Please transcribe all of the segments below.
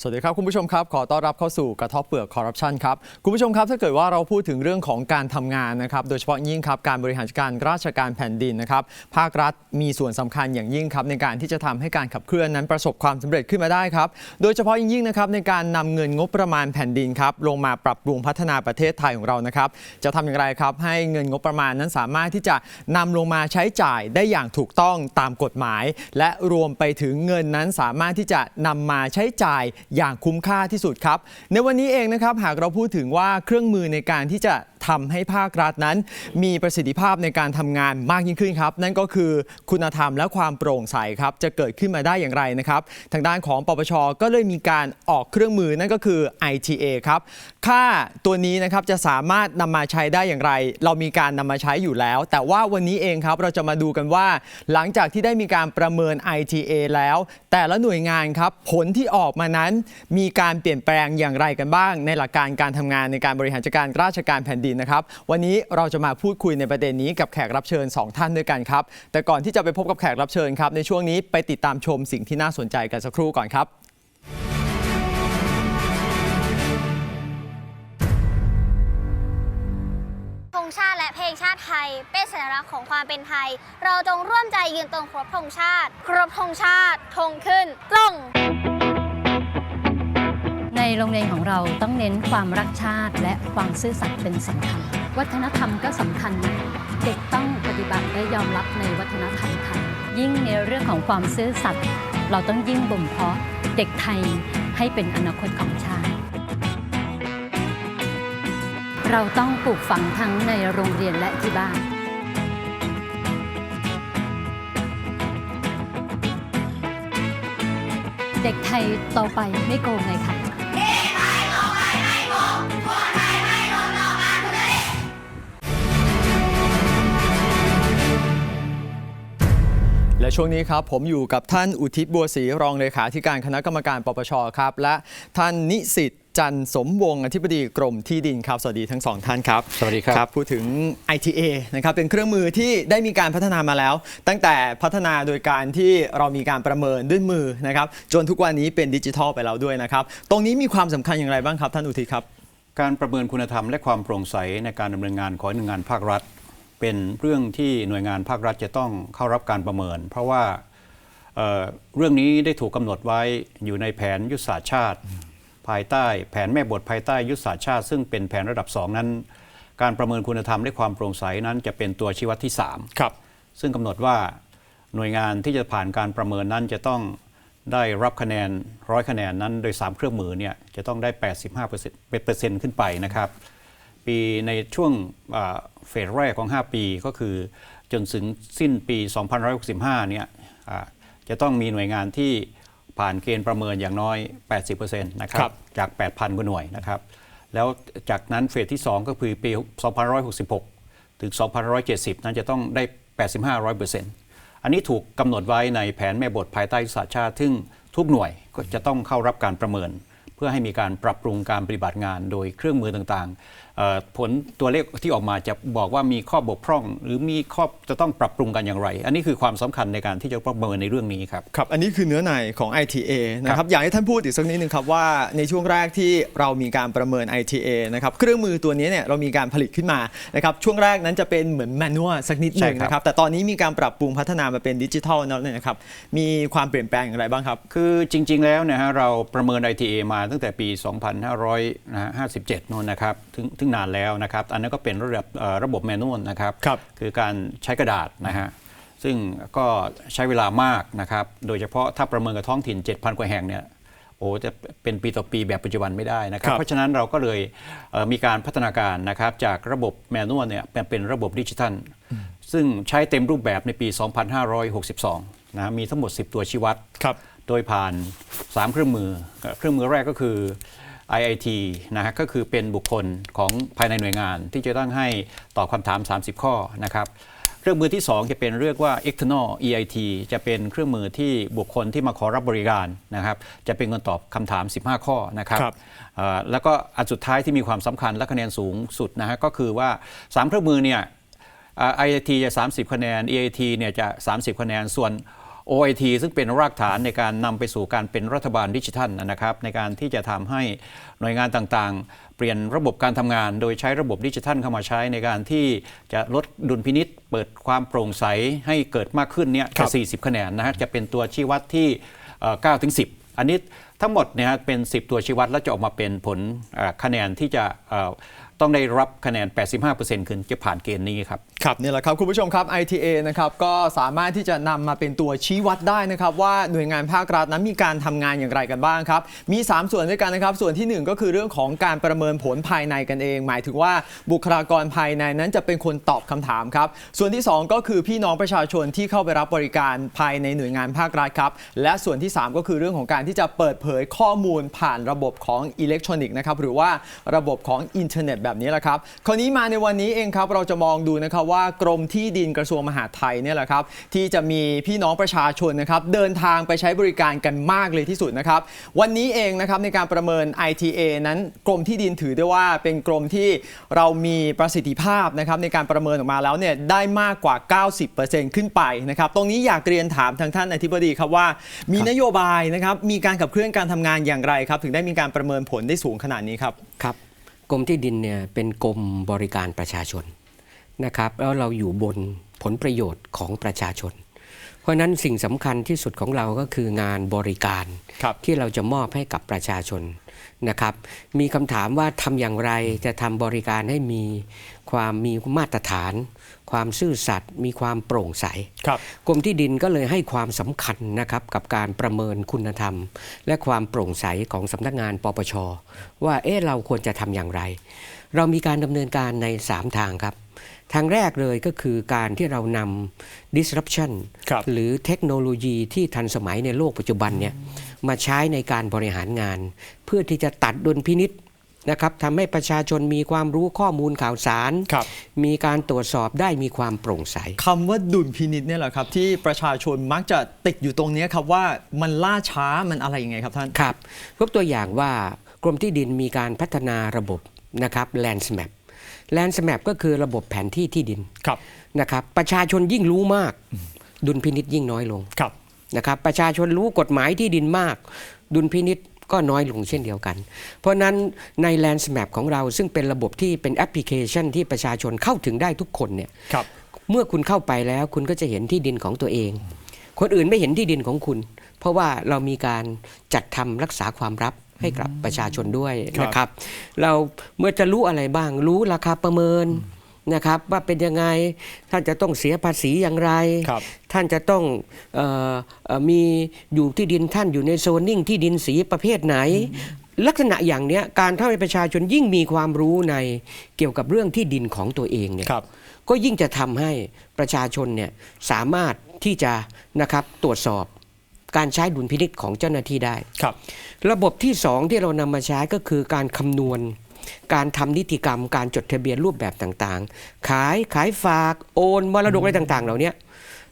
สวัสดีครับคุณผู้ชมครับ ขอต้อนรับเข้าสู่กระทบเปลือกคอร์รัปชันครับ คุณผู้ชมครับถ้าเกิดว่าเราพูดถึงเรื่องของการทำงานนะครับ โดยเฉพาะยิ่งครับการบริหารการราชการแผ่นดินนะครับ ภาครัฐมีส่วนสำคัญอย่างยิ่งครับในการที่จะทำให้การขับเคลื่อนนั้นประสบความสำเร็จขึ้นมาได้ครับ โดยเฉพาะยิ่งนะครับในการนำเงินงบประมาณแผ่นดินครับลงมาปรับปรุงพัฒนาประเทศไทยของเรานะครับ จะทำอย่างไรครับให้เงินงบประมาณนั้นสามารถที่จะนำลงมาใช้จ่ายได้อย่างถูกต้องตามกฎหมาย และรวมไปถึงเงินนั้นสามารถที่จะนำมาใช้จ่ายอย่างคุ้มค่าที่สุดครับ ในวันนี้เองนะครับหากเราพูดถึงว่าเครื่องมือในการที่จะทำให้ภาครัฐนั้น มีประสิทธิภาพในการทำงานมากยิ่งขึ้นครับ นั่นก็คือคุณธรรมและความโปร่งใสครับ จะเกิดขึ้นมาได้อย่างไรนะครับ ทางด้านของปปชก็เลยมีการออกเครื่องมือนั่นก็คือ ITA ครับค่าตัวนี้นะครับจะสามารถนำมาใช้ได้อย่างไร เรามีการนำมาใช้อยู่แล้ว แต่ว่าวันนี้เองครับเราจะมาดูกันว่า หลังจากที่ได้มีการประเมิน ITA แล้ว แต่ละหน่วยงานครับผลที่ออกมานั้น มีการเปลี่ยนแปลงอย่างไรกันบ้าง ในหลักการการทำงานในการบริหารจัดการราชการแผ่นดินนะครับ วันนี้เราจะมาพูดคุยในประเด็นนี้กับแขกรับเชิญ 2 ท่านด้วยกันครับ แต่ก่อนที่จะไปพบกับแขกรับเชิญครับในช่วงนี้ไปติดตามชมสิ่งที่น่าสนใจกันสักครู่ก่อนครับธงชาติและเพลงชาติไทย เป็นสัญลักษณ์ของความเป็นไทย เราจงร่วมใจยืนตรงครบธงชาติ ครบธงชาติธงขึ้นตรง ในโรงเรียนของเราต้องเน้นความรักชาติ และความซื่อสัตย์เป็นสำคัญ วัฒนธรรมก็สำคัญนะเด็กต้องปฏิบัติและยอมรับในวัฒนธรรมไทยยิ่งในเรื่องของความซื่อสัตย์เราต้องยิ่งบ่มเพาะเด็กไทยให้เป็นอนาคตของชาติเราต้องปลูกฝังทั้งในโรงเรียนและที่บ้าน เด็กไทยโตไปไม่โกงเลยค่ะ และช่วงนี้ครับผมอยู่กับท่านอุทิศบัวศรีรองเลขาธิการคณะกรรมการปปชครับ และท่านนิสิตจันทร์สมวงศ์อธิบดีกรมที่ดินครับ สวัสดีทั้งสองท่านครับ สวัสดีครับ พูดถึง ITA นะครับเป็นเครื่องมือที่ได้มีการพัฒนามาแล้ว ตั้งแต่พัฒนาโดยการที่เรามีการประเมินด้วยมือนะครับจนทุกวันนี้เป็นดิจิทัลไปแล้วด้วยนะครับ ตรงนี้มีความสำคัญอย่างไรบ้างครับ ท่านอุทิศครับ การประเมินคุณธรรมและความโปร่งใสในการดำเนินงานของหน่วยงานภาครัฐ เป็นเรื่องที่หน่วยงานภาครัฐจะต้องเข้ารับการประเมิน เพราะว่าเอ่อเรื่องนี้ได้ถูกกำหนดไว้อยู่ในแผนยุทธศาสตร์ชาติ ภายใต้แผนแม่บทภายใต้ยุทธศาสตร์ชาติ ซึ่งเป็นแผนระดับ 2 นั้น การประเมินคุณธรรมและความโปร่งใสนั้นจะเป็นตัวชี้วัดที่3ครับซึ่งกำหนดว่าหน่วยงานที่จะผ่านการประเมินนั้นจะต้องได้รับคะแนนร้อยคะแนนนั้น โดย 3 เครื่องมือเนี่ยจะต้องได้ 85เปอร์เซ็นต์เปอร์เซ็นต์ขึ้นไปนะครับ ปีในช่วงอ่าเฟสแรกของ 5 ปีก็คือจนถึงสิ้นปี2565เนี่ยอ่าจะต้องมีหน่วยงานที่ผ่านเกณฑ์ประเมินอย่างน้อย 80%นะครัครับบจาก 8,000กว่าหน่วยนะครับ แล้วจากนั้นเฟสที่ 2 ก็คือปี 2566 ถึง 2570 นั้นจะต้องได้ 85 100%อันนี้ถูกกำหนดไว้ในแผนแม่บทภายใต้ยุทธศาสตร์ชาติซึ่งทุกหน่วยก็จะต้องเข้ารับการประเมิน เพื่อให้มีการปรับปรุงการปฏิบัติงานโดยเครื่องมือต่างๆเอ่อ ผลตัวเลขที่ออกมาจะบอกว่ามีข้อบกพร่อง หรือมีข้อจะต้องปรับปรุงกันอย่างไร อันนี้คือความสำคัญในการที่จะประเมินในเรื่องนี้ครับครับ อันนี้คือเนื้อในของ ITA นะครับอยากให้ท่านพูดอีกสักนิดนึงครับว่าในช่วงแรกที่เรามีการประเมิน ITA นะครับเครื่องมือตัวนี้เนี่ยเรามีการผลิตขึ้นมานะครับช่วงแรกนั้นจะเป็นเหมือนแมนนวลสักนิดหนึ่งใช่ครับนะครับแต่ตอนนี้มีการปรับปรุงพัฒนามาเป็นดิจิทัลแล้วเนี่ยนะครับมีความเปลี่ยนแปลงอย่างไรบ้างครับ คือจริง ๆ แล้วนะฮะเราประเมิน ITA มาตั้งแต่ปี 2557นู่นนะครับถึงถึงนานแล้วนะครับ อันนั้นก็เป็นระดับเอ่อระบบแมนนวลนะครับครับคือการใช้กระดาษนะฮะซึ่งก็ใช้เวลามากนะครับ โดยเฉพาะถ้าประเมินกับท้องถิ่น 7,000 กว่าแห่งเนี่ยโอ้จะเป็นปีต่อปีแบบปัจจุบันไม่ได้นะครับครับเพราะฉะนั้นเราก็เลยเอ่อมีการพัฒนาการนะครับจากระบบแมนนวลเนี่ยเป็นเป็นระบบดิจิทัล ซึ่งใช้เต็มรูปแบบในปี 2562 นะมีทั้งหมด 10 ตัวชี้วัดครับโดยผ่าน 3 เครื่องมือเอ่อเครื่องมือแรกก็คือ IIT นะฮะก็คือเป็นบุคคลของภายในหน่วยงาน ที่จะต้องให้ตอบคำถาม 30 ข้อนะครับเครื่องมือที่ 2 จะเป็นเรียกว่า external EIT จะเป็นเครื่องมือที่บุคคลที่มาขอรับบริการนะครับ จะเป็นคนตอบคำถาม 15 ข้อนะครับครับเอ่อแล้วก็อันสุดท้ายที่มีความสำคัญและคะแนนสูงสุดนะฮะก็คือว่า 3 เครื่องมือเนี่ยอ่า IIT จะ 30 คะแนน EIT เนี่ยจะ 30 คะแนนส่วน OIT ซึ่งเป็นรากฐานในการนำไปสู่การเป็นรัฐบาลดิจิทัลนะครับ ในการที่จะทำให้หน่วยงานต่างๆ เปลี่ยนระบบการทำงาน โดยใช้ระบบดิจิทัลเข้ามาใช้ในการที่จะลดดุลพินิษเปิดความโปร่งใสให้เกิดมากขึ้นเนี่ยครัจะบ40 คะแนนนะฮะจะเป็นตัวชี้วัดที่เอ่อ9ถึง10 อันนี้ทั้งหมดเนี่ยฮะเป็น 10 ตัวชี้วัดแล้วจะออกมาเป็นผลเอ่อคะแนนที่จะเอ่อ ต้องได้รับคะแนน 85%ขึ้นจะผ่านเกณฑ์นี้ครับ ครับนี่แหละครับ คุณผู้ชมครับ ITA นะครับก็สามารถที่จะนำมาเป็นตัวชี้วัดได้นะครับ ว่าหน่วยงานภาครัฐนั้นมีการทำงานอย่างไรกันบ้างครับ มี 3 ส่วนด้วยกันนะครับ ส่วนทีหนึ่1 ก็คือเรื่องของการประเมินผลภายในกันเอง หมายถึงว่าบุคลากรภายในนั้นจะเป็นคนตอบคำถามครับ ส่วนที่ 2 ก็คือพี่น้องประชาชนที่เข้าไปรับบริการภายในหน่วยงานภาครัฐครับ และส่วนที่ 3 ก็คือเรื่องของการที่จะเปิดเผยข้อมูลผ่านระบบของอิเล็กทรอนิกส์นะครับหรือว่าระบบของอินเทอร์เน็ตแบบนี้แหละครับคราวนี้มาในวันนี้เองครับเราจะมองดูนะครับว่ากรมที่ดินกระทรวงมหาดไทยเนี่ยแหละครับที่จะมีพี่น้องประชาชนนะครับเดินทางไปใช้บริการกันมากเลยที่สุดนะครับวันนี้เองนะครับในการประเมิน ITA นั้นกรมที่ดินถือได้ว่าเป็นกรมที่เรามีประสิทธิภาพนะครับในการประเมินออกมาแล้วเนี่ยได้มากกว่า 90%ขึ้นไปนะครับตรงนี้อยากเรียนถามทางท่านอธิบดีครับว่า มีนโยบายนะครับมีการขับเคลื่อนการทำงานอย่างไรครับถึงได้มีการประเมินผลได้สูงขนาดนี้ครับครับ กรมที่ดินเนี่ยเป็นกรมบริการประชาชนนะครับแล้วเราอยู่บนผลประโยชน์ของประชาชน เพราะฉะนั้นสิ่งสำคัญที่สุดของเราก็คืองานบริการครับที่เราจะมอบให้กับประชาชน นะครับ มีคำถามว่าทำอย่างไรจะทำบริการให้มีความมีมาตรฐาน ความซื่อสัตย์มีความโปร่งใสครับกรมที่ดินก็เลยให้ความสำคัญนะครับกับการประเมินคุณธรรม และความโปร่งใสของสำนักงานปปชว่าเอ๊ะเราควรจะทำอย่างไร เรามีการดำเนินการใน 3 ทางครับ ทางแรกเลยก็คือการที่เรานำ disruption ครับหรือเทคโนโลยีที่ทันสมัยในโลกปัจจุบันเนี่ยมาใช้ในการบริหารงาน เพื่อที่จะตัดดุลพินิษนะครับทำให้ประชาชนมีความรู้ข้อมูลข่าวสารครับมีการตรวจสอบได้มีความโปร่งใสคำว่าดุลพินิษเนี่ยแหละครับ ที่ประชาชนมักจะติดอยู่ตรงเนี้ยครับว่ามันล่าช้ามันอะไรยังไงครับท่านครับยกตัวอย่างว่ากรมที่ดินมีการพัฒนาระบบนะครับ Landsmap Landsmap ก็คือระบบแผนที่ที่ดินครับนะครับประชาชนยิ่งรู้มาก ดุลพินิษยิ่งน้อยลงครับนะครับประชาชนรู้กฎหมายที่ดินมาก ดุลพินิษก็น้อยลงเช่นเดียวกัน เพราะฉะนั้นใน Landsmap ของเราซึ่งเป็นระบบที่เป็นแอปพลิเคชันที่ประชาชนเข้าถึงได้ทุกคนเนี่ยครับเมื่อคุณเข้าไปแล้วคุณก็จะเห็นที่ดินของตัวเอง คนอื่นไม่เห็นที่ดินของคุณ เพราะว่าเรามีการจัดทำรักษาความลับ ให้กับประชาชนด้วยครับนะครับ เราเมื่อจะรู้อะไรบ้าง รู้ราคาประเมินนะครับว่าเป็นยังไงท่านจะต้องเสียภาษีอย่างไรครับท่านจะต้องเออเอ่อมีอยู่ที่ดินท่านอยู่ในโซนนิ่งที่ดินสีประเภทไหน ลักษณะอย่างเนี้ยการทำให้ประชาชนยิ่งมีความรู้ในเกี่ยวกับเรื่องที่ดินของตัวเองเนี่ยครับก็ยิ่งจะทำให้ประชาชนเนี่ยสามารถที่จะนะครับตรวจสอบ การใช้ดุลพินิษของเจ้าหน้าที่ได้ครับ ระบบที่สองที่เรานำมาใช้ก็คือการคำนวณ การทำนิติกรรม การจดทะเบียนรูปแบบต่างๆ ขายขายฝากโอนมรดกอะไรต่างๆ เหล่านี้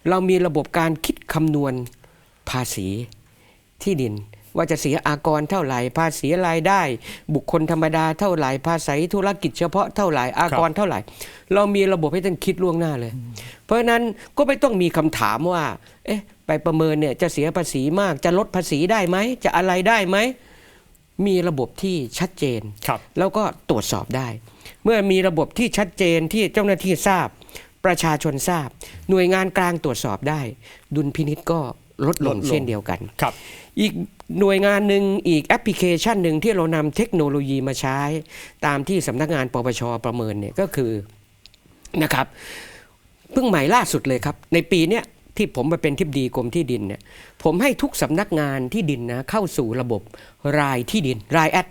เรามีระบบการคิดคำนวณภาษีที่ดิน ว่าจะเสียอากรเท่าไหร่ภาษีรายได้ บุคคลธรรมดาเท่าไหร่ภาษีธุรกิจเฉพาะเท่าไหร่อากรเท่าไหร่ เรามีระบบให้ท่านคิดล่วงหน้าเลย เพราะฉะนั้นก็ไม่ต้องมีคำถามว่า เอ๊ะ ไปประเมินเนี่ยจะเสียภาษีมาก จะลดภาษีได้ไหม จะอะไรได้ไหม มีระบบที่ชัดเจนครับแล้วก็ตรวจสอบได้ เมื่อมีระบบที่ชัดเจนที่เจ้าหน้าที่ทราบ ประชาชนทราบ หน่วยงานกลางตรวจสอบได้ ดุลพินิษก็ลดลลงดลงเช่นเดียวกันครับ อีกหน่วยงานหนึ่งอีกแอปพลิเคชันหนึ่งที่เรานำเทคโนโลยีมาใช้ ตามที่สำนักงานปปชประเมินเนี่ยก็คือนะครับเพิ่งใหม่ล่าสุดเลยครับ ในปีเนี้ย ที่ผมมาเป็นทิบดีกรมที่ดินเนี่ยผมให้ทุกสำนักงานที่ดินนะเข้าสู่ระบบรายที่ดินรายแอด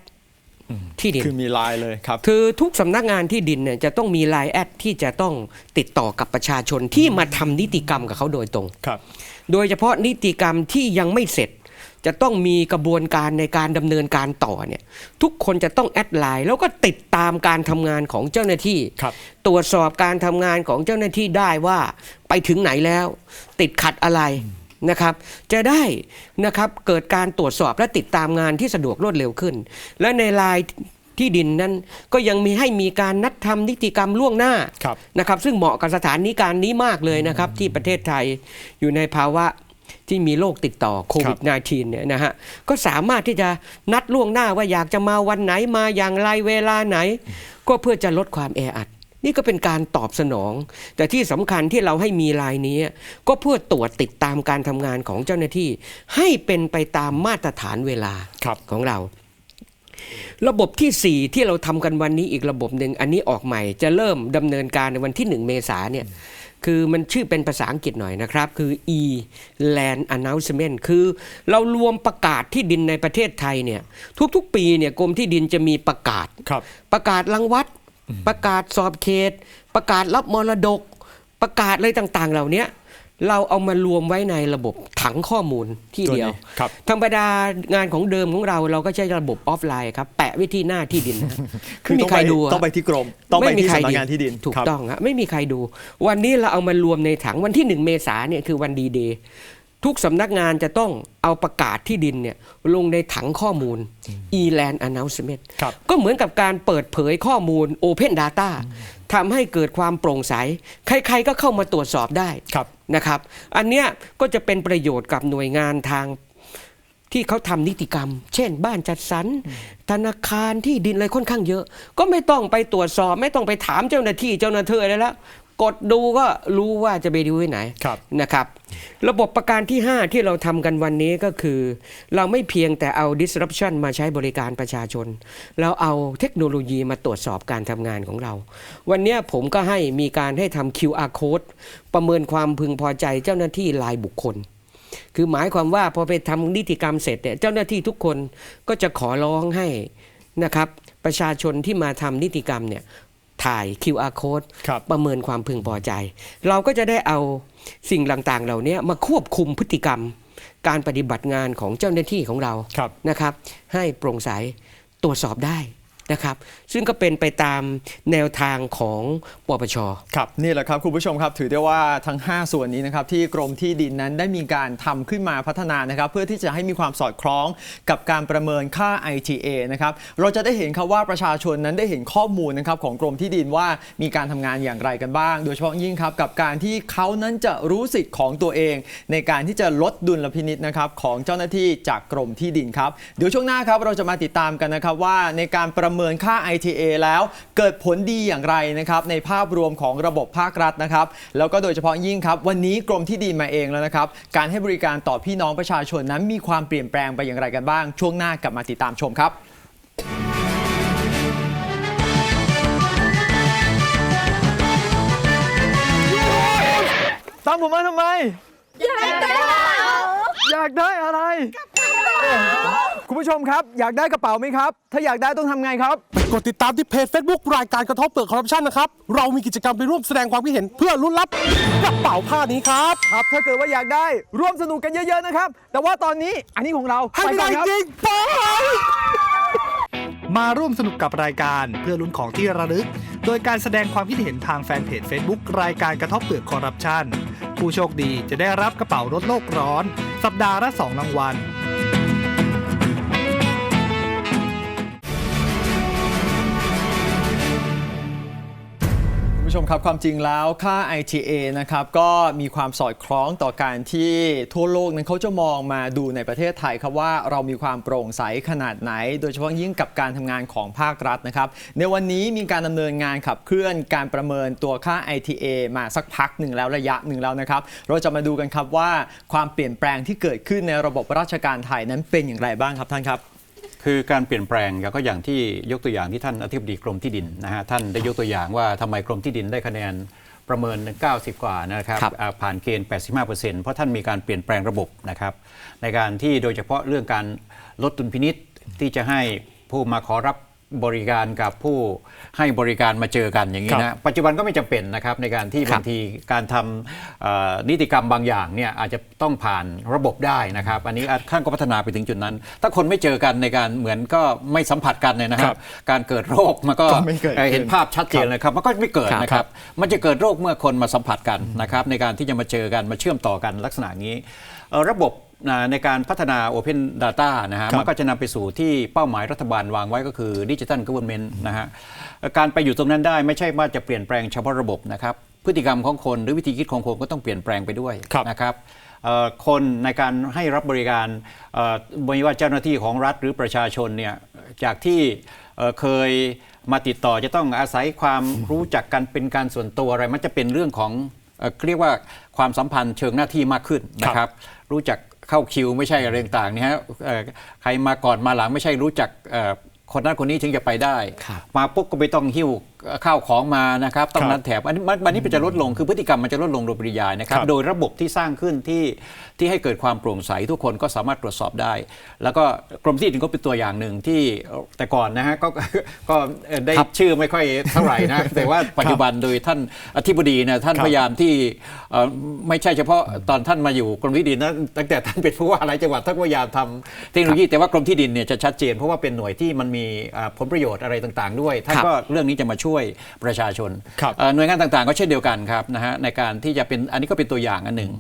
ที่ดินคือมีไลน์เลยครับคือทุกสำนักงานที่ดินเนี่ยจะต้องมีไลน์แอดที่จะต้องติดต่อกับประชาชนที่มาทำนิติกรรมกับเขาโดยตรงครับ โดยเฉพาะนิติกรรมที่ยังไม่เสร็จ จะต้องมีกระบวนการในการดำเนินการต่อเนี่ยทุกคนจะต้องแอดไลน์แล้วก็ติดตามการทำงานของเจ้าหน้าที่ครับตรวจสอบการทำงานของเจ้าหน้าที่ได้ว่าไปถึงไหนแล้ว ติดขัดอะไรนะครับ จะได้นะครับเกิดการตรวจสอบและติดตามงานที่สะดวกรวดเร็วขึ้น และในไลน์ที่ดินนั้นก็ยังมีให้มีการนัดทำนิติกรรมล่วงหน้าครับนะครับ ซึ่งเหมาะกับสถานนี้การนี้มากเลยนะครับ ที่ประเทศไทยอยู่ในภาวะ ที่มีโรคติดต่อโควิด -19 เนี่ยนะฮะก็สามารถที่จะนัดล่วงหน้าว่าอยากจะมาวันไหนมาอย่างไรเวลาไหน ก็เพื่อจะลดความแออัด นี่ก็เป็นการตอบสนอง แต่ที่สำคัญที่เราให้มีลายนี้ ก็เพื่อตรวจติดตามการทำงานของเจ้าหน้าที่ ให้เป็นไปตามมาตรฐานเวลาครับของเราระบบที่ 4 ที่เราทำกันวันนี้อีกระบบหนึ่งอันนี้ออกใหม่จะเริ่มดำเนินการในวันที่ 1 เมษาเนี่ย คือมันชื่อเป็นภาษาอังกฤษหน่อยนะครับ คือ e land announcement คือเรารวมประกาศที่ดินในประเทศไทยเนี่ยทุกๆ ปีเนี่ยกรมที่ดินจะมีประกาศ ครับ ประกาศรังวัด ประกาศสอบเขต ประกาศรับมรดก ประกาศอะไรต่างๆ เหล่านี้ เราเอามารวมไว้ในระบบถังข้อมูลที่เดียวตัวนี้ครับธรรมดางานของเดิมของเราเราก็ใช้ระบบออฟไลน์ครับแปะไว้ที่หน้าที่ดินนะไม่มีใครดูอะต้องไปที่กรมต้องไปม่มีที่ใครสำนักงานที่ดินถูกครับต้องฮะไม่มีใครดู วันนี้เราเอามารวมในถังวันที่หนึ่งเมษาเนี่ยคือวันดีเดย์ทุกสำนักงานจะต้องเอาประกาศที่ดินเนี่ยลงในถังข้อมูล e-land announcement ครับก็เหมือนกับการเปิดเผยข้อมูล Open Data ทำให้เกิดความโปร่งใส ใคร ๆ ก็เข้ามาตรวจสอบได้ครับนะครับ อันเนี้ยก็จะเป็นประโยชน์กับหน่วยงานทางที่เขาทำนิติกรรม เช่น บ้านจัดสรรธนาคารที่ดินอะไรค่อนข้างเยอะ ก็ไม่ต้องไปตรวจสอบ ไม่ต้องไปถามเจ้าหน้าที่เจ้าหน้าที่อะไรแล้ว กดดูก็รู้ว่าจะไปดูที่ไหนครับนะครับ ระบบประการที่ 5 ที่เราทำกันวันนี้ก็คือ เราไม่เพียงแต่เอา disruption มาใช้บริการประชาชน เราเอาเทคโนโลยีมาตรวจสอบการทำงานของเรา วันนี้ผมก็ให้มีการให้ทำ QR code ประเมินความพึงพอใจเจ้าหน้าที่รายบุคคลคือหมายความว่าพอไปทำนิติกรรมเสร็จเนี่ยเจ้าหน้าที่ทุกคนก็จะขอร้องให้นะครับ ประชาชนที่มาทำนิติกรรมเนี่ย ถ่าย QR code ครับประเมินความพึงพอใจ เราก็จะได้เอาสิ่งต่างๆ เหล่านี้มาควบคุมพฤติกรรม การปฏิบัติงานของเจ้าหน้าที่ของเราครับนะครับ ให้โปร่งใสตรวจสอบได้ นะครับ ซึ่งก็เป็นไปตามแนวทางของปปชครับนี่แหละครับคุณผู้ชมครับ ถือได้ว่าทั้ง 5 ส่วนนี้นะครับที่กรมที่ดินนั้นได้มีการทำขึ้นมาพัฒนานะครับ เพื่อที่จะให้มีความสอดคล้องกับการประเมินค่า ITA นะครับเราจะได้เห็นครับว่าประชาชนนั้นได้เห็นข้อมูลนะครับของกรมที่ดินว่ามีการทำงานอย่างไรกันบ้าง โดยเฉพาะยิ่งครับกับการที่เขานั้นจะรู้สิทธิ์ของตัวเอง ในการที่จะลดดุลพินิษนะครับของเจ้าหน้าที่จากกรมที่ดินครับเดี๋ยวช่วงหน้าครับเราจะมาติดตามกันนะครับว่าในการประเมินค่า ITA แล้ว เกิดผลดีอย่างไรนะครับในภาพรวมของระบบภาครัฐนะครับแล้วก็โดยเฉพาะยิ่งครับ วันนี้กรมที่ดินมาเองแล้วนะครับ การให้บริการต่อพี่น้องประชาชนนั้นมีความเปลี่ยนแปลงไปอย่างไรกันบ้าง ช่วงหน้ากลับมาติดตามชมครับตามผมมาทำไม อยากได้อยากได้อะไร คุณผู้ชมครับ อยากได้กระเป๋าไหมครับ ถ้าอยากได้ต้องทำไงครับ กดติดตามที่เพจ Facebook รายการกระทบเปลือกคอร์รัปชันนะครับ เรามีกิจกรรมไปร่วมแสดงความคิดเห็นเพื่อลุ้นรับกระเป๋าผ้านี้ครับ ครับ ถ้าเกิดว่าอยากได้ร่วมสนุกกันเยอะ ๆ นะครับ แต่ว่าตอนนี้อันนี้ของเราให้ไม่ได้ก่อนครับจริงไป มาร่วมสนุกกับรายการเพื่อลุ้นของที่ระลึก โดยการแสดงความคิดเห็นทางแฟนเพจ Facebook รายการกระทบเปลือกคอร์รัปชันผู้โชคดีจะได้รับกระเป๋ารถโลกร้อน สัปดาห์ละ 2 รางวัล ผู้ชมครับความจริงแล้วค่า ITA นะครับก็มีความสอดคล้องต่อการที่ทั่วโลกนั้นเขาจะมองมาดูในประเทศไทยครับว่าเรามีความโปร่งใสขนาดไหน โดยเฉพาะยิ่งกับการทำงานของภาครัฐนะครับในวันนี้มีการดำเนินงานขับเคลื่อนการประเมินตัวค่า ITA มาสักพักหนึ่งแล้วระยะหนึ่งแล้วนะครับเราจะมาดูกันครับว่าความเปลี่ยนแปลงที่เกิดขึ้นในระบบราชการไทยนั้นเป็นอย่างไรบ้างครับท่านครับ คือการเปลี่ยนแปลงก็อย่างที่ยกตัวอย่างที่ท่านอธิบดีกรมที่ดินนะฮะท่านได้ยกตัวอย่างว่าทำไมกรมที่ดินได้คะแนนประเมิน 90 กว่านะครับครับอ่าผ่านเกณฑ์ 85%เพราะท่านมีการเปลี่ยนแปลงระบบนะครับ ในการที่โดยเฉพาะเรื่องการลดดุลพินิษที่จะให้ผู้มาขอรับ บริการกับผู้ให้บริการมาเจอกันอย่างนี้ครันะบปัจจุบันก็ไม่จำเป็นนะครับในการที่ครับบางทีการทำเอ่อนิติกรรมบางอย่างเนี่ยอาจจะต้องผ่านระบบได้นะครับ อันนี้ท่านก็พัฒนาไปถึงจุดนั้น ถ้าคนไม่เจอกันในการเหมือนก็ไม่สัมผัสกันเนี่ยนะคครัรับบการเกิดโรคมันก็ก็ไม่เกิดเอ่อเห็นขึ้นภาพชัดเจนเลยครับมันก็ไม่เกิดครับนะครับ มันจะเกิดโรคเมื่อคนมาสัมผัสกันนะครับในการที่จะมาเจอกันมาเชื่อมต่อกันลักษณะนี้เอ่อระบบอ่า ในการพัฒนา Open Data นะฮะครับมันก็จะนำไปสู่ที่เป้าหมายรัฐบาลวางไว้ก็คือดิจิทัลก o v e r n m e n t นะฮะการไปอยู่ตรงนั้นได้ไม่ใช่ว่าจะเปลี่ยนแปลงเฉพาะระบบนะครับพฤติกรรมของคนหรือวิธีคิดของคนก็ต้องเปลี่ยนแปลงไปด้วยครับนะครับเอ่อคนในการให้รับบริการเอ่อไม่ว่าเจ้าหน้าที่ของรัฐหรือประชาชนเนี่ยจากที่เอ่อเคยมาติดต่อจะต้องอาศัยความรู้จักกันเป็นการส่วนตัวอะไร มันจะเป็นเรื่องของเอ่อเรียกว่าความสัมพันธ์เชิงหน้าที่มากขึ้นนะครับ รู้จัก เข้าคิวไม่ใช่อะไรต่างๆเนี่ยฮะเอ่อใครมาก่อนมาหลังไม่ใช่รู้จักเอ่อคนนั้นคนนี้ถึงจะไปได้ครับมาปุ๊บก็ไม่ต้องหิ้ว ข้าวของมานะครับต้องครับนัดแถบอันนี้มันมันนี่มันจะลดลงคือพฤติกรรมมันจะลดลงโดยปริยายนะครับครับ โดยระบบที่สร้างขึ้นที่ที่ให้เกิดความโปร่งใสทุกคนก็สามารถตรวจสอบได้ แล้วก็กรมที่ดินก็เป็นตัวอย่างหนึ่งที่แต่ก่อนนะฮะก็ก็เอ่อได้ครับชื่อไม่ค่อยเท่าไหร่นะแต่ว่าปัจจุบันโดยท่านอธิบดีนะท่านครับพยายามที่เอ่อไม่ใช่เฉพาะตอนท่านมาอยู่กรมที่ดินนะตั้งแต่ท่านเป็นผู้ว่าหลายจังหวัดท่านก็พยายามทำเทคโนโลยีแต่ว่ากรมที่ดินเนี่ยจะชัดเจนเพราะว่าเป็นหน่วยที่มันมีอ่าผลประโยชน์อะไรต่าง ๆ ด้วยท่านครับก็เรื่องนี้จะมาช่วยประชาชนครับเอ่อหน่วยงานต่างๆ ก็เช่นเดียวกันครับนะฮะในการที่จะเป็นอันนี้ก็เป็นตัวอย่างอันหนึ่ง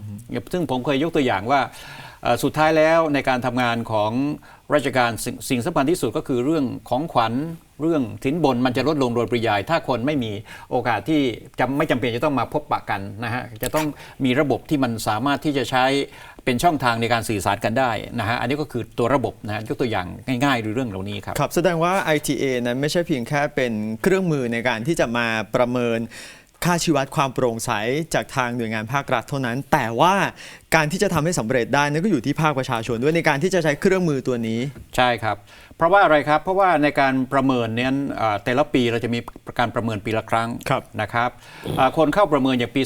ซึ่งผมเคยยกตัวอย่างว่าเอ่อสุดท้ายแล้วในการทำงานของ ราชการสิ่งสิ่งสำคัญที่สุดก็คือเรื่องของขวัญเรื่องสินบนมันจะลดลงโดยปริยาย ถ้าคนไม่มีโอกาสที่จะไม่จำเป็นจะต้องมาพบปะกันนะฮะจะต้องมีระบบที่มันสามารถที่จะใช้เป็นช่องทางในการสื่อสารกันได้นะฮะอันนี้ก็คือตัวระบบนะฮะยกตัวอย่างง่ายๆดูเรื่องเหล่านี้ครับครับแสดงว่า ITA นั้นไม่ใช่เพียงแค่เป็นเครื่องมือในการที่จะมาประเมิน ค่าชีวัดความโปร่งใสจากทางหน่วยงานภาครัฐเท่านั้น แต่ว่าการที่จะทำให้สำเร็จได้นั่นก็อยู่ที่ภาคประชาชนด้วยในการที่จะใช้เครื่องมือตัวนี้ ใช่ครับ เพราะว่าอะไรครับ เพราะว่าในการประเมินเนี่ยเอ่อแต่ละปีเราจะมีการประเมินปีละครั้งครับนะครับเอ่อคนเข้าประเมินอย่างปี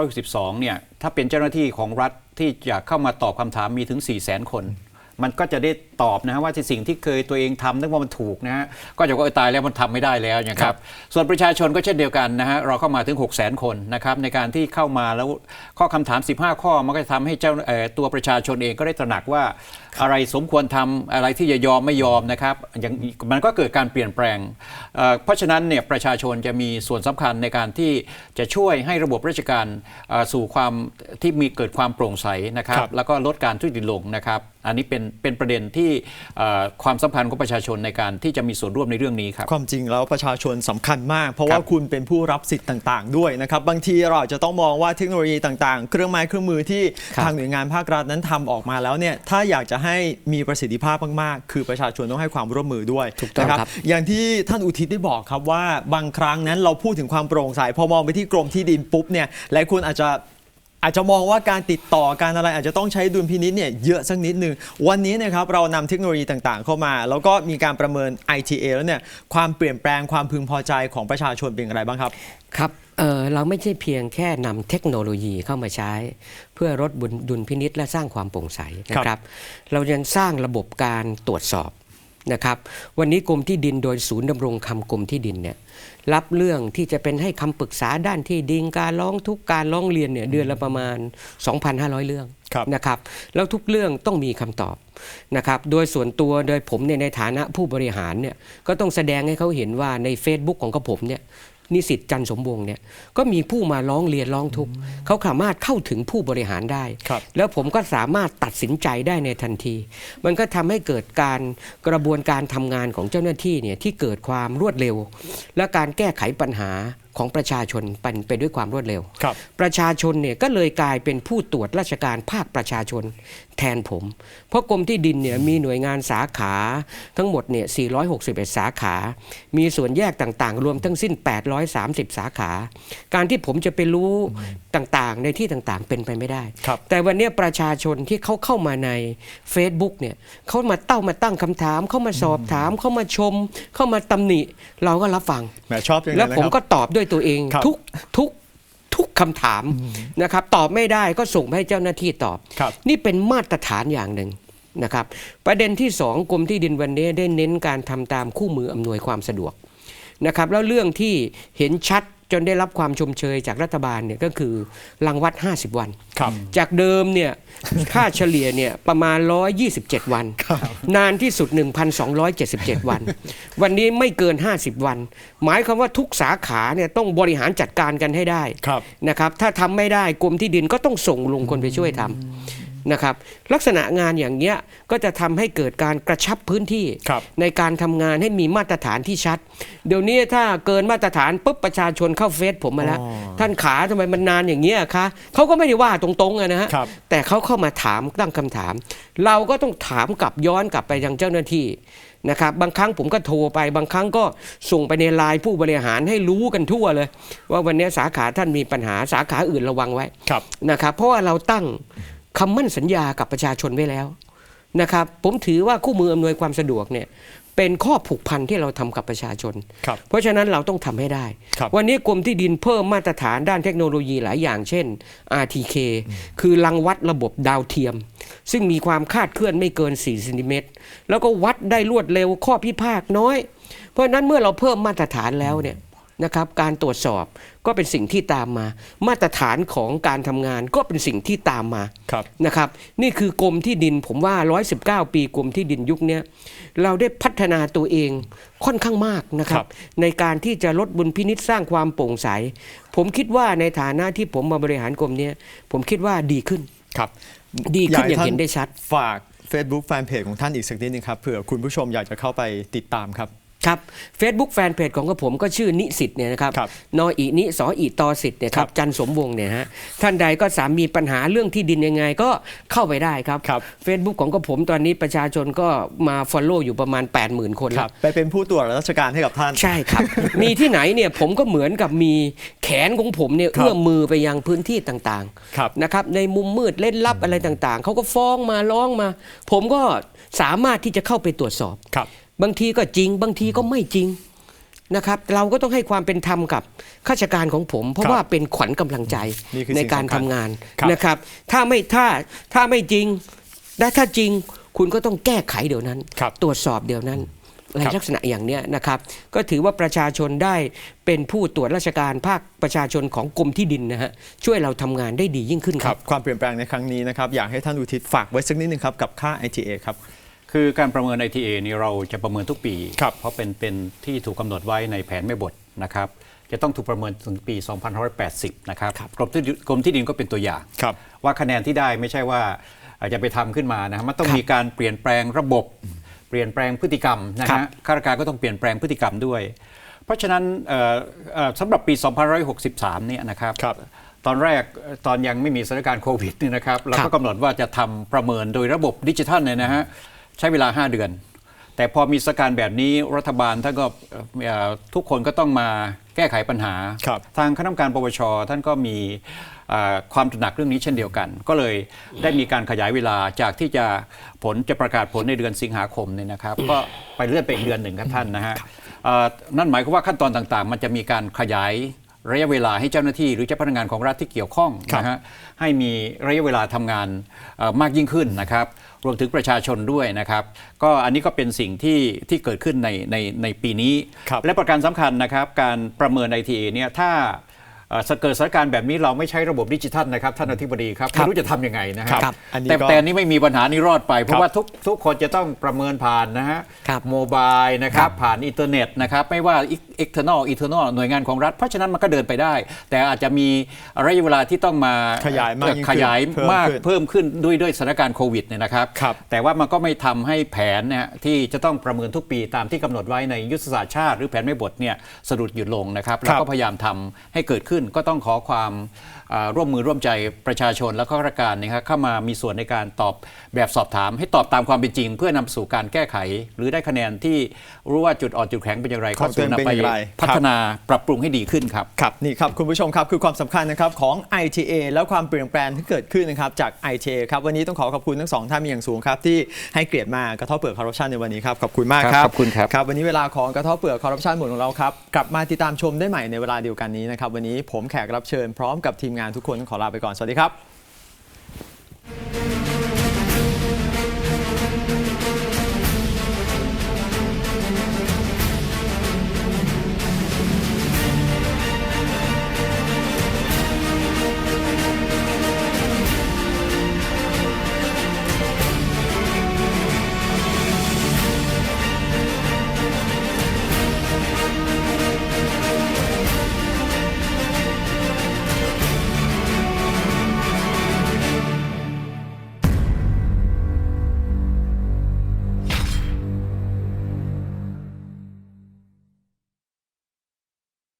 2562เนี่ยถ้าเป็นเจ้าหน้าที่ของรัฐที่อยากเข้ามาตอบคำถามมีถึง 4 0 0 0 0 0 คน มันก็จะได้ตอบนะฮะว่าที่สิ่งที่เคยตัวเองทำนึกว่ามันถูกนะฮะก็จะว่าเออตายแล้วมันทำไม่ได้แล้วนะคครัรับบส่วนประชาชนก็เช่นเดียวกันนะฮะเราเข้ามาถึง 6 0 0 0 0 0คนนะครับในการที่เข้ามาแล้วข้อคำถาม 15 ข้อมันก็จะทำให้เจ้าเอ่อตัวประชาชนเองก็ได้ตระหนักว่าอะไรสมควรทำอะไรที่จะยอมไม่ยอมนะครับอย่างมันก็เกิดการเปลี่ยนแปลงเอ่อเพราะฉะนั้นเนี่ยประชาชนจะมีส่วนสำคัญในการที่จะช่วยให้ระบบราชการเอ่อสู่ความที่มีเกิดความโปร่งใสนะครับครับแล้วก็ลดการทุจริตลงนะครับ อันนี้เป็นเป็นประเด็นที่เอ่อความสัมพันธ์ของประชาชนในการที่จะมีส่วนร่วมในเรื่องนี้ครับความจริงแล้วประชาชนสำคัญมาก เพราะครัว่าบคุณเป็นผู้รับสิทธิ์ต่างๆ ด้วยนะครับบางทีเราอาจจะต้องมองว่าเทคโนโลยีต่างๆ เครื่องไม้เครื่องมือที่ครับทางหน่วยงานภาครัฐนั้นทำออกมาแล้วเนี่ยถ้าอยากจะให้มีประสิทธิภาพมากๆ คือประชาชนต้องให้ความร่วมมือด้วยถูกต้องนะครับอย่างที่ท่านอุทิศได้บอกครับว่าบางครั้งนั้นเราพูดถึงความโปร่งใสพอมองไปที่กรมที่ดินปุ๊บเนี่ยหลายคนอาจจะ อาจจะมองว่าการติดต่อการอะไรอาจจะต้องใช้ดุลพินิษเนี่ยเยอะสักนิดหนึ่งวันนี้เนะครับเรานำเทคโนโลยีต่างๆ เข้ามา แล้วก็มีการประเมิน ITA แล้วเนี่ยความเปลี่ยนแปลงความพึงพอใจของประชาชนเป็นอย่างไรบ้างครับ ครับเอ่อเราไม่ใช่เพียงแค่นำเทคโนโลยีเข้ามาใช้ เพื่อลดบุญดุลพินิษและสร้างความโปร่งใสนะครับ เรายังสร้างระบบการตรวจสอบ นะครับวันนี้กรมที่ดินโดยศูนย์ดำรงคำกรมที่ดินเนี่ยรับเรื่องที่จะเป็นให้คำปรึกษาด้านที่ดินการร้องทุกข์การร้องเรียนเนี่ยเดือนละประมาณ 2,500 เรื่องครับนะครับแล้วทุกเรื่องต้องมีคำตอบนะครับโดยส่วนตัวโดยผมเนี่ยในฐานะผู้บริหารเนี่ยก็ต้องแสดงให้เขาเห็นว่าใน Facebook ของกระผมเนี่ย นิสิตจันทร์สมวงศ์เนี่ยก็มีผู้มาร้องเรียนร้องทุกข์เขาสามารถเข้าถึงผู้บริหารได้ครับแล้วผมก็สามารถตัดสินใจได้ในทันที มันก็ทำให้เกิดการกระบวนการทำงานของเจ้าหน้าที่เนี่ยที่เกิดความรวดเร็ว และการแก้ไขปัญหา ของประชาชนเป็นไปด้วยความรวดเร็วครับประชาชนเนี่ยก็เลยกลายเป็นผู้ตรวจราชการภาคประชาชนแทนผม เพราะกรมที่ดินเนี่ยมีหน่วยงานสาขาทั้งหมดเนี่ย 461 สาขา มีส่วนแยกต่างๆ รวมทั้งสิ้น 830 สาขา การที่ผมจะไปรู้ ต่างๆ ในที่ต่างๆ เป็นไปไม่ได้ครับแต่วันเนี้ยประชาชนที่เขาเข้ามาใน Facebook เนี่ยเขามาเต้ามาตั้งคำถาม เข้ามาสอบถาม เข้ามาชม เข้ามาตำหนิ เราก็รับฟังแหมชอบอย่างแล้วนั้นนะผมครับก็ตอบด้วยตัวเองครับทุกทุกทุกคำถามนะครับตอบไม่ได้ก็ส่งให้เจ้าหน้าที่ตอบครับนี่เป็นมาตรฐานอย่างหนึ่งนะครับ ประเด็นที่สองกรมที่ดินวันนี้ได้เน้นการทำตามคู่มืออำนวยความสะดวกนะครับแล้วเรื่องที่เห็นชัด จนได้รับความชมเชยจากรัฐบาลเนี่ยก็คือรังวัด 50 วันครับจากเดิมเนี่ยค่าเฉลี่ยเนี่ยประมาณ 127 วัน นานที่สุด 1,277 วัน วันนี้ไม่เกิน 50 วัน หมายความว่าทุกสาขาเนี่ยต้องบริหารจัดการกันให้ได้ครับนะครับถ้าทำไม่ได้กรมที่ดินก็ต้องส่งลุงคนไปช่วยทำ นะครับลักษณะงานอย่างเงี้ยก็จะทำให้เกิดการกระชับพื้นที่ครับในการทำงานให้มีมาตรฐานที่ชัด เดี๋ยวนี้ถ้าเกินมาตรฐานปุ๊บประชาชนเข้าเฟซผมมาแล้วอ๋อท่านขาทำไมมันนานอย่างเงี้ยคะเขาก็ไม่ได้ว่าตรงๆอะนะฮะครับแต่เขาเข้ามาถามตั้งคำถาม เราก็ต้องถามกลับย้อนกลับไปยังเจ้าหน้าที่นะครับบางครั้งผมก็โทรไป บางครั้งก็ส่งไปในไลน์ผู้บริหารให้รู้กันทั่วเลย ว่าวันนี้สาขาท่านมีปัญหาสาขาอื่นระวังไว้ครับนะครับเพราะว่าเราตั้ง คำมั่นสัญญากับประชาชนไว้แล้วนะครับผมถือว่าคู่มืออำนวยความสะดวกเนี่ยเป็นข้อผูกพันที่เราทำกับประชาชนครับเพราะฉะนั้นเราต้องทำให้ได้ครับวันนี้กรมที่ดินเพิ่มมาตรฐานด้านเทคโนโลยีหลายอย่าง เช่น RTK คือรังวัดระบบดาวเทียม ซึ่งมีความคาดเคลื่อนไม่เกิน4เซนติเมตร แล้วก็วัดได้รวดเร็วข้อพิพาทน้อย เพราะฉะนั้นเมื่อเราเพิ่มมาตรฐานแล้วเนี่ย นะครับการตรวจสอบก็เป็นสิ่งที่ตามมา มาตรฐานของการทำงานก็เป็นสิ่งที่ตามมาครับนะครับ นี่คือกรมที่ดินผมว่า 119 ปีกรมที่ดินยุคเนี้ยเราได้พัฒนาตัวเองค่อนข้างมากนะครัครับบในการที่จะลดบุญพินิษสร้างความโปร่งใส ผมคิดว่าในฐานะที่ผมมาบริหารกรมเนี้ยผมคิดว่าดีขึ้นครับ ดีขึ้นอย่างให้เห็นได้ชัด ฝาก Facebook Fanpage ของท่านอีกสักนิดนึงครับเผื่อคุณผู้ชมอยากจะเข้าไปติดตามครับ ครับ Facebook แฟนเพจของกระผมก็ชื่อนิสิตเนี่ยนะครับครับ นออีนิสออีตอสิทธิ์เนี่ยคครัรับบจันทร์สมวงศ์เนี่ยฮะท่านใดก็สามมีปัญหาเรื่องที่ดินยังไงก็เข้าไปได้ครับ ครับ Facebook ของกระผมตอนนี้ประชาชนก็มา Follow อยู่ประมาณ 80,000 คนคแล้รัวบไปเป็นผู้ตรวจราชการให้กับท่าน ใช่ครับ มีที่ไหนเนี่ยผมก็เหมือนกับมีแขนของผมเนี่ยครับ เอื้อมมือไปยังพื้นที่ต่างครับๆนะครับในมุมมืดเล่นลับอะไรต่างๆ เขาก็ฟ้องมาร้องมา ผมก็สามารถที่จะเข้าไปตรวจสอบ ครับ บางทีก็จริง บางทีก็ไม่จริงนะครับเราก็ต้องให้ความเป็นธรรมกับข้าราชการของผม เพราะครับว่าเป็นขวัญกำลังใจนี่คือในสิ่งการสำคัทำญงานครับนะครับ ถ้าไม่ถ้าถ้าไม่จริงและถ้าจริงคุณก็ต้องแก้ไขเดี๋ยวนั้นครับตรวจสอบเดี๋ยวนั้นอะไรครับลักษณะอย่างเนี้ยนะครับ ก็ถือว่าประชาชนได้เป็นผู้ตรวจราชการภาคประชาชนของกรมที่ดินนะฮะช่วยเราทำงานได้ดียิ่งขึ้นคครัรับบความเปลี่ยนแปลงในครั้งนี้นะครับ อยากให้ท่านอุทิศฝากไว้สักนิดนึงครับกับค่า ITA ครับ คือการประเมิน ITA นี่เราจะประเมินทุกปีครับเพราะเป็นเป็นที่ถูกกำหนดไว้ในแผนแม่บทนะครับจะต้องถูกประเมินถึงปี 2580 นะครับกรมที่กรมที่ดินก็เป็นตัวอย่างครับว่าคะแนนที่ได้ไม่ใช่ว่าอาจจะไปทำขึ้นมานะครับมันต้องครับมีการเปลี่ยนแปลงระบบ เปลี่ยนแปลงพฤติกรรมนะครัฮะบข้าราชการก็ต้องเปลี่ยนแปลงพฤติกรรมด้วย เพราะฉะนั้นเอ่อเอ่อสำหรับปี 2563 เนี่ยนะครับครับตอนแรกเอ่อตอนยังไม่มีสถานการณ์โควิดเนี่ยนะครับเราครัก็บกำหนดว่าจะทำประเมินโดยระบบดิจิทัลเนี่ยนะฮะใช้เวลา 5 เดือน แต่พอมีสถานการณ์แบบนี้รัฐบาลท่านก็เอ่อเอ่อทุกคนก็ต้องมาแก้ไขปัญหาครับทางคณะกรรมการปปชท่านก็มีเอ่อความตระหนักเรื่องนี้เช่นเดียวกัน ก็เลยได้มีการขยายเวลาจากที่จะผลจะประกาศผลในเดือนสิงหาคมเนี่ยนะครับ ก็ไปเลื่อนไปอีกเดือนหนึ่งครับท่านนะฮะเอ่อนั่นหมายความว่าขั้นตอนต่างๆ มันจะมีการขยาย ระยะเวลาให้เจ้าหน้าที่หรือเจ้าพนักงานของรัฐที่เกี่ยวข้องครับนะฮะให้มีระยะเวลาทำงานเอ่อมากยิ่งขึ้นนะครับ รวมถึงประชาชนด้วยนะครับ ก็อันนี้ก็เป็นสิ่งที่ที่เกิดขึ้นในในในปีนี้ครับและประการสำคัญนะครับ การประเมิน ITA เนี่ยถ้าเอ่อเกิดสถานการณ์แบบนี้เราไม่ใช้ระบบดิจิทัลนะครับท่านอธิบดีครับครัไม่บรู้จะทำยังไงนะฮะครับอันนี้แต่ก็แต่นี้ไม่มีปัญหานี้รอดไป เพครัราะบว่าทุกทุกคนจะต้องประเมินผ่านนะฮะครับโมบายนะครับผ่านอินเทอร์เน็ตนะครับไม่ว่า external internal หน่วยงานของรัฐ เพราะฉะนั้นมันก็เดินไปได้ แต่อาจจะมีระยะเวลาที่ต้องมาขยายมากยิ่งขึ้นขยายมากเพิ่มขึ้นเพิ่มขึ้นด้วยด้วยสถานการณ์โควิดเนี่ยนะครับ ครับ แต่ว่ามันก็ไม่ทำให้แผนเนี่ยที่จะต้องประเมินทุกปีตามที่กำหนดไว้ในยุทธศาสตร์ชาติ หรือแผนไม่บทเนี่ยสะดุดหยุดลงนะครับ แล้วก็พยายามทำให้เกิดขึ้นก็ต้องขอความอ่า ร่วมมือร่วมใจประชาชนและข้าราชการนะครับเข้ามามีส่วนในการตอบแบบสอบถาม ให้ตอบตามความเป็นจริง เพื่อนำสู่การแก้ไข หรือได้คะแนนที่รู้ว่าจุดอ่อนจุดแข็งเป็นอย่างไรของตัวเองก็เป็นนำไปอย่างไรพัฒนาปรับปรุงให้ดีขึ้นครับครับนี่ครับคุณผู้ชมครับคือความสำคัญนะครับของ ITA และความเปลี่ยนแปลงที่เกิดขึ้นนะครับจาก ITA ครับวันนี้ต้องขอขอบคุณทั้งสองท่านเป็นอย่างสูงครับที่ให้เกียรติมากระเทบเปลือกคอร์รัปชันในวันนี้ครับขอบคุณมากคครัรับบขอบคุณครับครับวันนี้เวลาของกระเทบเปลือกคอร์รัปชันหมดของเราครับกลับมาติดตามชมได้ใหม่ในเวลาเดียวกันนี้นะครับวันนี้ผมแขกรับเชิญพร้อมกับทีมงานทุกคนขอลาไปก่อน สวัสดีครับ